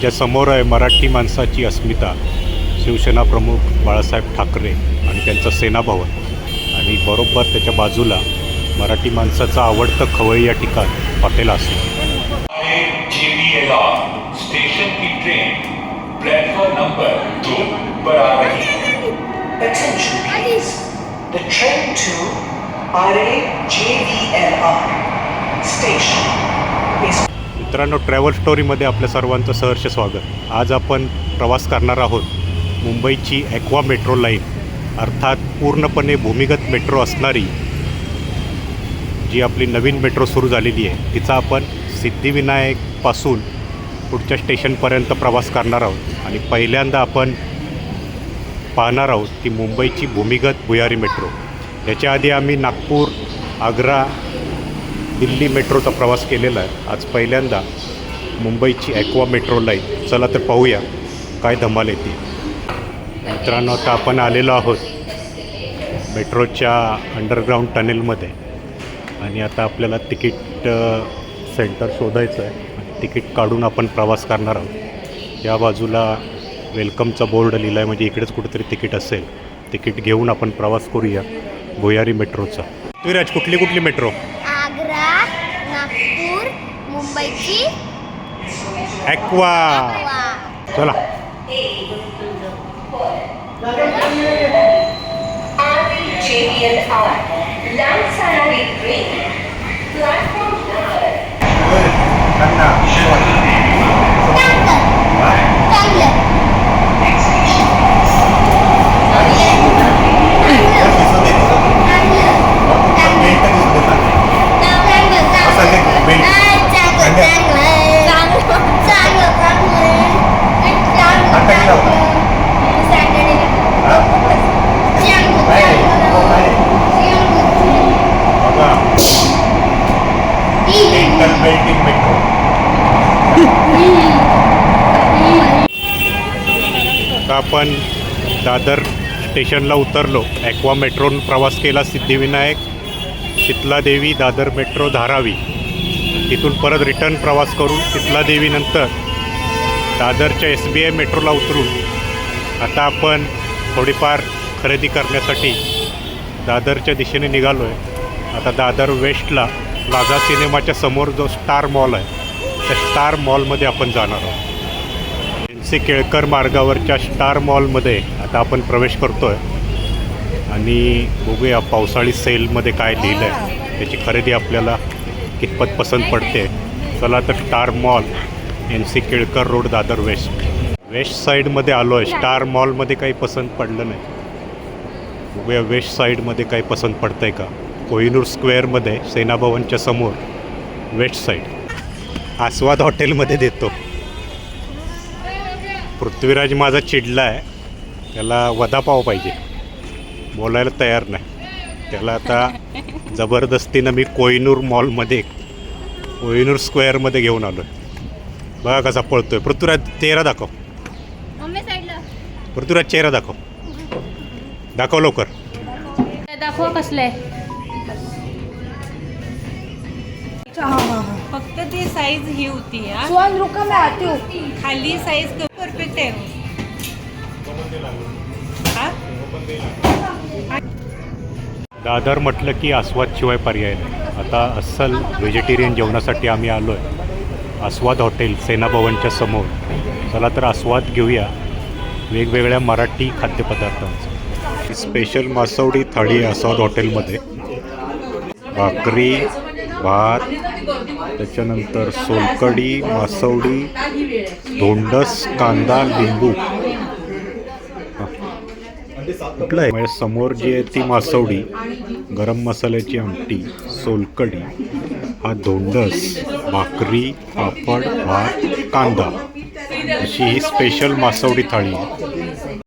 माझ्यासमोर आहे मराठी माणसाची अस्मिता. शिवसेना प्रमुख बाळासाहेब ठाकरे आणि त्यांचं सेना भवन आणि बरोबर त्याच्या बाजूला मराठी माणसाचं आवडतं खवई या ठिकाण हॉटेल असलं. स्टेशन की ट्रेन प्लेटफॉर्म नंबर दो पर आ रही है. Attention please. The train to RAJVLR station is मित्रांनो ट्रॅव्हल स्टोरीमध्ये आपल्या सर्वांचं सहर्ष स्वागत. आज आपण प्रवास करणार आहोत मुंबईची ॲक्वा मेट्रो लाईन अर्थात पूर्णपणे भूमिगत मेट्रो असणारी जी आपली नवीन मेट्रो सुरू झालेली आहे तिचा आपण सिद्धिविनायकपासून पुढच्या स्टेशनपर्यंत प्रवास करणार आहोत. आणि पहिल्यांदा आपण पाहणार आहोत ती मुंबईची भूमिगत भुयारी मेट्रो याच्या आधी आम्ही नागपूर आग्रा दिल्ली मेट्रोचा प्रवास केलेला आहे. आज पहिल्यांदा मुंबईची ॲक्वा मेट्रो लाईन चला तर पाहूया काय धमाल येते मित्रांनो आता आपण आलेलो आहोत मेट्रोच्या अंडरग्राऊंड टनेलमध्ये आणि आता आपल्याला तिकीट सेंटर शोधायचं आहे. तिकीट काढून आपण प्रवास करणार आहोत. या बाजूला वेलकमचा बोर्ड लिहिला आहे म्हणजे इकडेच कुठेतरी तिकीट असेल. तिकीट घेऊन आपण प्रवास करूया भुयारी मेट्रोचा. विराज कुठली कुठली मेट्रो? नागपूर मुंबईची ॲक्वा चला. JVLR. आता आपण दादर स्टेशनला उतरलो. ॲक्वा मेट्रोन प्रवास केला सिद्धिविनायक. शितलादेवी दादर मेट्रो धारावी. तिथून परत रिटर्न प्रवास करून शितलादेवीनंतर दादरच्या एस बी आय मेट्रोला उतरून आता आपण थोडीफार खरेदी करण्यासाठी दादरच्या दिशेने निघालो आहे आता दादर वेस्टला प्लाझा सिनेमाच्या समोर जो स्टार मॉल आहे त्या स्टार मॉलमध्ये आपण जाणार आहोत. सी केळकर मार्गावरच्या स्टार मॉलमध्ये आता आपण प्रवेश करतो आहे आणि बघूया पावसाळी सेलमध्ये काय लिहिलं आहे त्याची खरेदी आपल्याला कितपत पसंत पडते. चला तर Star Mall N C Kelkar road Dadar west. West साईडमध्ये आलो आहे स्टार मॉलमध्ये काही पसंत पडलं नाही. बघूया वेस्ट साईडमध्ये काही पसंत पडतं आहे का? कोहिनूर स्क्वेअरमध्ये सेनाभवनच्या समोर वेस्ट साईड. आस्वाद हॉटेलमध्ये देतो. पृथ्वीराज माझा चिडला आहे. त्याला वदापाव पाहिजे. बोलायला तयार नाही. त्याला आता जबरदस्तीनं मी कोहिनूर मॉलमध्ये कोहिनूर स्क्वेअरमध्ये घेऊन आलो आहे बघा कसा पळतोय. पृथ्वीराज चेहरा दाखव. पृथ्वीराज चेहरा दाखव. दाखव लवकर. दाखवा कसलं आहे. फक्त ती साईज ही होती हा. सुहान रुका मैं आती हूँ. खाली साईज परफेक्ट आहे. हा? दादर म्हटलं की आस्वादशिवाय पर्याय नाही. आता अस्सल व्हेजिटेरियन जेवणासाठी आम्ही आलो आहे आस्वाद हॉटेल सेनाभवनच्या समोर. चला तर आस्वाद घेऊया. वेगवेगळ्या मराठी खाद्यपदार्थांचं. स्पेशल मासवडी थाळी आस्वाद हॉटेलमध्ये भाकरी भात त्याच्यानंतर सोलकडी मासवडी धोंडस कांदा लिंबू. कुठलं आहे? म्हणजे समोर जी आहे ती मासवडी गरम मसाल्याची आमटी सोलकडी हा धोंडस भाकरी पापड भात कांदा. अशी ही स्पेशल मासवडी थाळी आहे.